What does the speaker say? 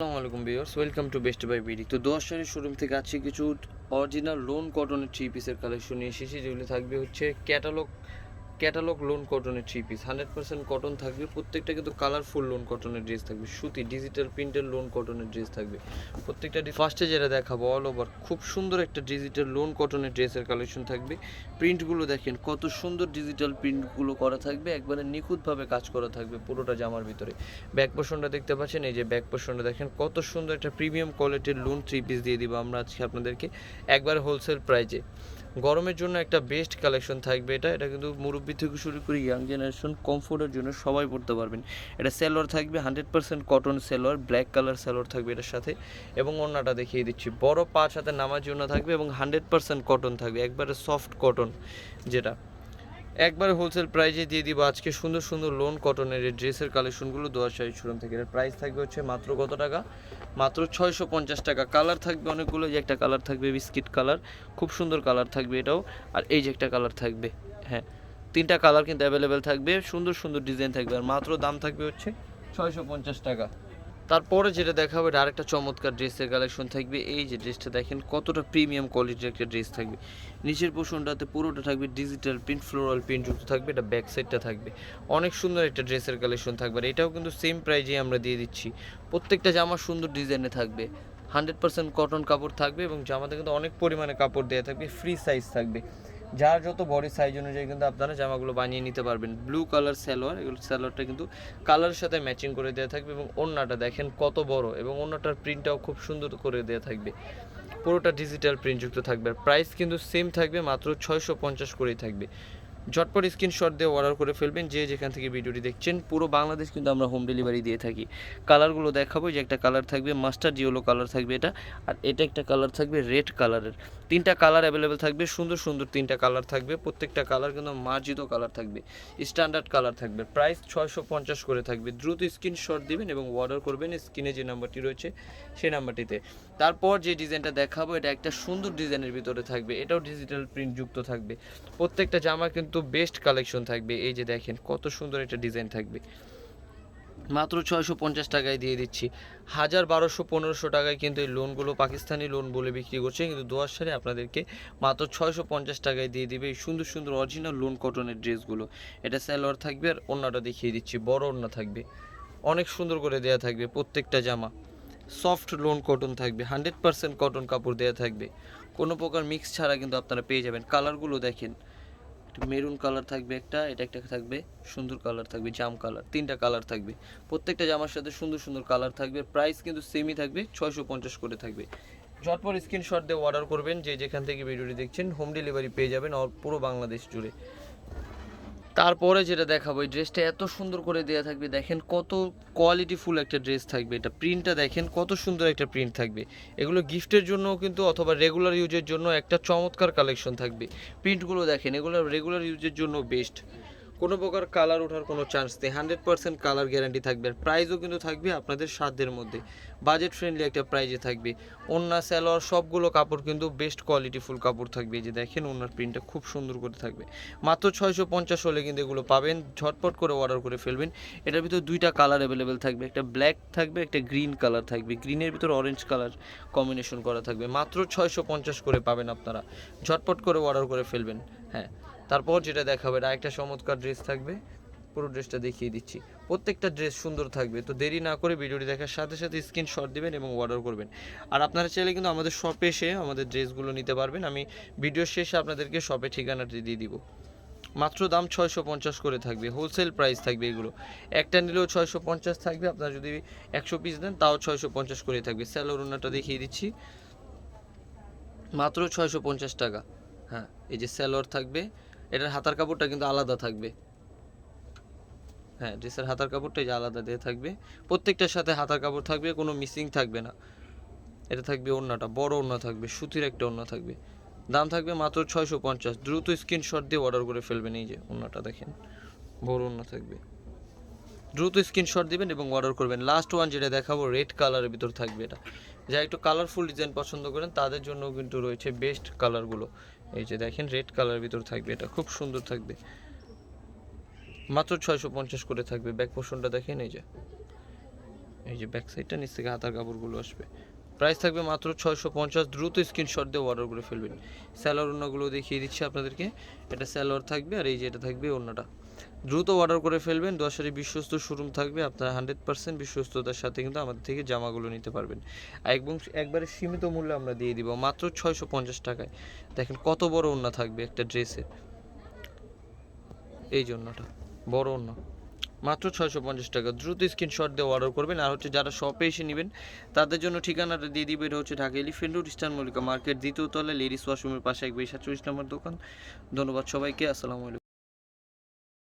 আসসালামু আলাইকুম welcome to best buy BD. তো দশ সালের শোরুম থেকে আছে কিছু অরিজিনাল লোন কটনের থ্রি পিসের কালেকশন নিয়ে। এসেছি যেগুলো থাকবে হচ্ছে ক্যাটালগ ক্যাটালগ লোন কটনের three piece hundred percent cotton থাকবে, প্রত্যেকটা কিন্তু কালারফুল লোন কটনের ড্রেস থাকবে, সুতি ডিজিটাল প্রিন্টের লোন কটনের ড্রেস থাকবে। প্রত্যেকটা ফার্স্টে যেটা দেখাবো অল ওভার খুব সুন্দর একটা ডিজিটাল লোন কটনের ড্রেসের কালেকশন থাকবে। প্রিন্টগুলো দেখেন, কত সুন্দর ডিজিটাল প্রিন্টগুলো করা থাকবে, একবারে নিখুঁতভাবে কাজ করা থাকবে পুরোটা জামার ভিতরে। ব্যাক পোর্শনটা দেখতে পাচ্ছেন, এই যে ব্যাক পোর্শনটা দেখেন, কত সুন্দর একটা প্রিমিয়াম কোয়ালিটির লোন থ্রি পিস দিয়ে দিব আমরা আজকে আপনাদেরকে, একবার হোলসেল প্রাইজে গরমের জন্য একটা বেস্ট কালেকশন থাকবে এটা। এটা কিন্তু মুরব্বী থেকে শুরু করে ইয়াং জেনারেশন কমফোর্টের জন্য সবাই পড়তে পারবেন। এটা সেলোয়ার থাকবে hundred percent cotton salwar black colour salwar থাকবে এটার সাথে। এবং অন্যটা দেখিয়ে দিচ্ছি। বড় পাঁচ হাতে নামার জন্য থাকবে এবং হান্ড্রেড পার্সেন্ট কটন থাকবে, একবারে সফট কটন যেটা। একবার হোলসেল প্রাইজে দিয়ে দিব। আজকে সুন্দর সুন্দর লোন কটনের এই ড্রেসের কালেকশনগুলো দোয়া শাড়ি শোরুম থেকে। এর প্রাইস থাকবে হচ্ছে মাত্র কত টাকা? মাত্র ছয়শো পঞ্চাশ টাকা। কালার থাকবে অনেকগুলো যে একটা কালার থাকবে বিস্কিট কালার খুব সুন্দর কালার থাকবে এটাও। আর এই যে একটা কালার থাকবে হ্যাঁ তিনটা কালার কিন্তু অ্যাভেলেবেল থাকবে। সুন্দর সুন্দর ডিজাইন থাকবে। আর মাত্র দাম থাকবে হচ্ছে ছয়শো পঞ্চাশ টাকা। তারপরে যেটা দেখাবো এটা আরেকটা চমৎকার ড্রেসের কালেকশন থাকবে। এই যে ড্রেসটা দেখেন, কতটা প্রিমিয়াম কোয়ালিটির একটা ড্রেস থাকবে। নিচের পোর্শনটাতে পুরোটা থাকবে ডিজিটাল প্রিন্ট ফ্লোরাল প্রিন্ট যুক্ত থাকবে, এটা ব্যাক সাইডটা থাকবে। অনেক সুন্দর একটা ড্রেসের কালেকশন থাকবে, আর এটাও কিন্তু সেম প্রাইজেই আমরা দিয়ে দিচ্ছি। প্রত্যেকটা জামা সুন্দর ডিজাইনে থাকবে। হান্ড্রেড পার্সেন্ট কটন কাপড় থাকবে এবং জামাতে কিন্তু অনেক পরিমাণে কাপড় দেওয়া থাকবে ফ্রি সাইজ থাকবে। যার যত বডি সাইজ অনুযায়ী কিন্তু আপনারা জামাগুলো বানিয়ে নিতে পারবেন। ব্লু কালার সালোয়ার, এগুলো সালোয়ারটা কিন্তু কালারের সাথে ম্যাচিং করে দেওয়া থাকবে এবং ওড়নাটা দেখেন কত বড় এবং ওড়নাটার প্রিন্টটাও খুব সুন্দর করে দেওয়া থাকবে। পুরোটা ডিজিটাল প্রিন্ট যুক্ত থাকবে। আর প্রাইস কিন্তু সেম থাকবে, মাত্র ছয়শো পঞ্চাশ করেই থাকবে। ঝটপট স্ক্রিনশট দিয়ে অর্ডার করে ফেলবেন, যে যেখান থেকে ভিডিওটি দেখছেন। পুরো বাংলাদেশ কিন্তু আমরা হোম ডেলিভারি দিয়ে থাকি। কালারগুলো দেখাবো যে একটা কালার থাকবে মাস্টার ইয়েলো কালার থাকবে এটা, আর এটা একটা কালার থাকবে রেড কালারের তিনটা কালার অ্যাভেলেবেল থাকবে, সুন্দর সুন্দর তিনটা কালার থাকবে, প্রত্যেকটা কালার কিন্তু মার্জিত কালার থাকবে স্ট্যান্ডার্ড কালার থাকবে। প্রাইস ছয়শো পঞ্চাশ করে থাকবে। দ্রুত স্ক্রিনশট দিবেন এবং অর্ডার করবেন স্ক্রিনে যে নাম্বারটি রয়েছে, সেই নাম্বারটিতে তারপর যে ডিজাইনটা দেখাবো, এটা একটা সুন্দর ডিজাইনের ভিতরে থাকবে, এটাও ডিজিটাল প্রিন্ট যুক্ত থাকবে। প্রত্যেকটা জামা কিন্তু বেস্ট কালেকশন থাকবে। এই যে দেখেন, কত সুন্দর একটা ডিজাইন থাকবে। মাত্র ছয়শো পঞ্চাশ টাকায় দিয়ে দিচ্ছি। হাজার বারোশো পনেরোশো টাকায় কিন্তু এই লোনগুলো পাকিস্তানি লোন বলে বিক্রি করছে। কিন্তু দোয়ার সালে আপনাদেরকে মাত্র ছয়শো পঞ্চাশ টাকায় দিয়ে দিবে এই সুন্দর সুন্দর অরিজিনাল লোন কটনের ড্রেসগুলো। এটা স্যালোয়ার থাকবে আর অন্যটা দেখিয়ে দিচ্ছি। বড় ওড়না থাকবে। অনেক সুন্দর করে দেয়া থাকবে প্রত্যেকটা জামা। সফট লোন কটন থাকবে হান্ড্রেড পার্সেন্ট কটন কাপড় দেওয়া থাকবে। কোনো প্রকার মিক্স ছাড়া কিন্তু আপনারা পেয়ে যাবেন। কালারগুলো দেখেন। মেরুন কালার থাকবে একটা, এটা একটা থাকবে সুন্দর কালার থাকবে, জাম কালার, তিনটা কালার থাকবে। প্রত্যেকটা জামার সাথে সুন্দর সুন্দর কালার থাকবে প্রাইস কিন্তু সেমই থাকবে, ছয়শো পঞ্চাশ করে থাকবে। ঝটপট স্ক্রিনশট দিয়ে অর্ডার করবেন, যে যেখান থেকে ভিডিওটি দেখছেন হোম ডেলিভারি পেয়ে যাবেন পুরো বাংলাদেশ জুড়ে। তারপরে যেটা দেখাবো, এই ড্রেসটা এত সুন্দর করে দেওয়া থাকবে, দেখেন কত কোয়ালিটিফুল একটা ড্রেস থাকবে এটা। প্রিন্টটা দেখেন কত সুন্দর একটা প্রিন্ট থাকবে। এগুলো গিফটের জন্য কিন্তু অথবা রেগুলার ইউজের জন্য একটা চমৎকার কালেকশন থাকবে। প্রিন্টগুলো দেখেন, এগুলো রেগুলার ইউজের জন্য বেস্ট কোনো প্রকার কালার ওঠার কোনো চান্স নেই। হান্ড্রেড পার্সেন্ট কালার গ্যারান্টি থাকবে। আর প্রাইসও কিন্তু থাকবে আপনাদের সাধ্যের মধ্যে। বাজেট ফ্রেন্ডলি একটা প্রাইজে থাকবে। ওন্না স্যালোয়ার সবগুলো কাপড় কিন্তু বেস্ট কোয়ালিটিফুল কাপড় থাকবে। যে দেখেন ওনার প্রিন্টটা খুব সুন্দর করে থাকবে। মাত্র ছয়শো পঞ্চাশ হলে কিন্তু এগুলো পাবেন। ঝটপট করে অর্ডার করে ফেলবেন। এটার ভিতর দুইটা কালার অ্যাভেলেবেল থাকবে। একটা ব্ল্যাক থাকবে, একটা গ্রিন কালার থাকবে। গ্রিনের ভিতর অরেঞ্জ কালার কম্বিনেশন করা থাকবে। মাত্র ছয়শো পঞ্চাশ করে পাবেন আপনারা। ঝটপট করে অর্ডার করে ফেলবেন। হ্যাঁ। তারপর যেটা দেখাবে একটা চমৎকার ড্রেস থাকবে। পুরো ড্রেসটা দেখিয়ে দিচ্ছি। প্রত্যেকটা ড্রেস সুন্দর থাকবে। তো দেরি না করে ভিডিওটি দেখার সাথে সাথে স্ক্রিনশট দিবেন এবং অর্ডার করবেন। আর আপনারা চাইলে কিন্তু আমাদের শপে এসে আমাদের ড্রেসগুলো নিতে পারবেন। আমি ভিডিও শেষে আপনাদেরকে শপে ঠিকানাটি দিয়ে দিব। মাত্র দাম ছয়শো পঞ্চাশ করে থাকবে। হোলসেল প্রাইস থাকবে এগুলো। একটা নিলেও ছয়শো পঞ্চাশ থাকবে। আপনারা যদি একশো পিস দেন তাও ছয়শো পঞ্চাশ করে থাকবে। স্যালোর ওনাটা দেখিয়ে দিচ্ছি। মাত্র ছয়শো পঞ্চাশ টাকা। হ্যাঁ এই যে স্যালোর থাকবে। এটার হাতার কাপড়টা কিন্তু আলাদা থাকবে। হ্যাঁ ড্রেসের হাতার কাপড়টা যে আলাদা দিয়ে থাকবে। প্রত্যেকটার সাথে হাতার কাপড় থাকবে, কোনো মিসিং থাকবে না। এটা থাকবে ওড়নাটা, বড় ওড়না থাকবে, সুতির একটা ওড়না থাকবে। দাম থাকবে মাত্র ছয়শো পঞ্চাশ। দ্রুত স্ক্রিনশট দিয়ে অর্ডার করে ফেলবেন এই যে ওড়নাটা দেখেন। বড় ওড়না থাকবে। দ্রুত স্ক্রিনশট দিবেন এবং অর্ডার করবেন। লাস্ট ওয়ান যেটা দেখাবো রেড কালারের ভিতর থাকবে এটা। যা একটু কালারফুল ডিজাইন পছন্দ করেন, তাদের জন্য কিন্তু রয়েছে বেস্ট কালারগুলো এই যে দেখেন রেড কালার ভিতর থাকবে এটা, খুব সুন্দর থাকবে। মাত্র ছয়শো পঞ্চাশ করে থাকবে। ব্যাক পোর্শনটা দেখেন, এই যে। এই যে ব্যাক সাইডটা নিচ থেকে হাতার কাপড়গুলো আসবে। প্রাইস থাকবে মাত্র ছয়শো পঞ্চাশ, দ্রুত স্ক্রিনশট দিয়ে অর্ডার করে ফেলবেন। স্যালোয়ার ওড়নাগুলো দেখিয়ে দিচ্ছি আপনাদেরকে। এটা স্যালোয়ার থাকবে আর এই যে এটা থাকবে ওড়নাটা দ্রুত অর্ডার করে ফেলবেন। দশারি বিশ্বস্ত শোরুম থাকবে, আপনারা হান্ড্রেড পার্সেন্ট বিশ্বস্ততার সাথে কিন্তু আমাদের থেকে জামাগুলো নিতে পারবেন। এবং একবারে সীমিত মূল্যে আমরা দিয়ে দিব, মাত্র ছয়শো পঞ্চাশ টাকায়। দেখেন কত বড় ওড়না থাকবে একটা ড্রেসে এই জন্যটা বড় ওড়না। মাত্র ছয়শো পঞ্চাশ টাকা। দ্রুত স্ক্রিনশট দিয়ে অর্ডার করবেন। আর হচ্ছে যারা শপে এসে নেবেন, তাদের জন্য ঠিকানাটা দিয়ে দিবে। এটা হচ্ছে Dhaka elephant road, Eastern Mallika market, দ্বিতীয় তলায় লেডিস ওয়াশরুমের পাশে একবার সাতচল্লিশ নম্বর দোকান। ধন্যবাদ সবাইকে। আসসালামু আলাইকুম।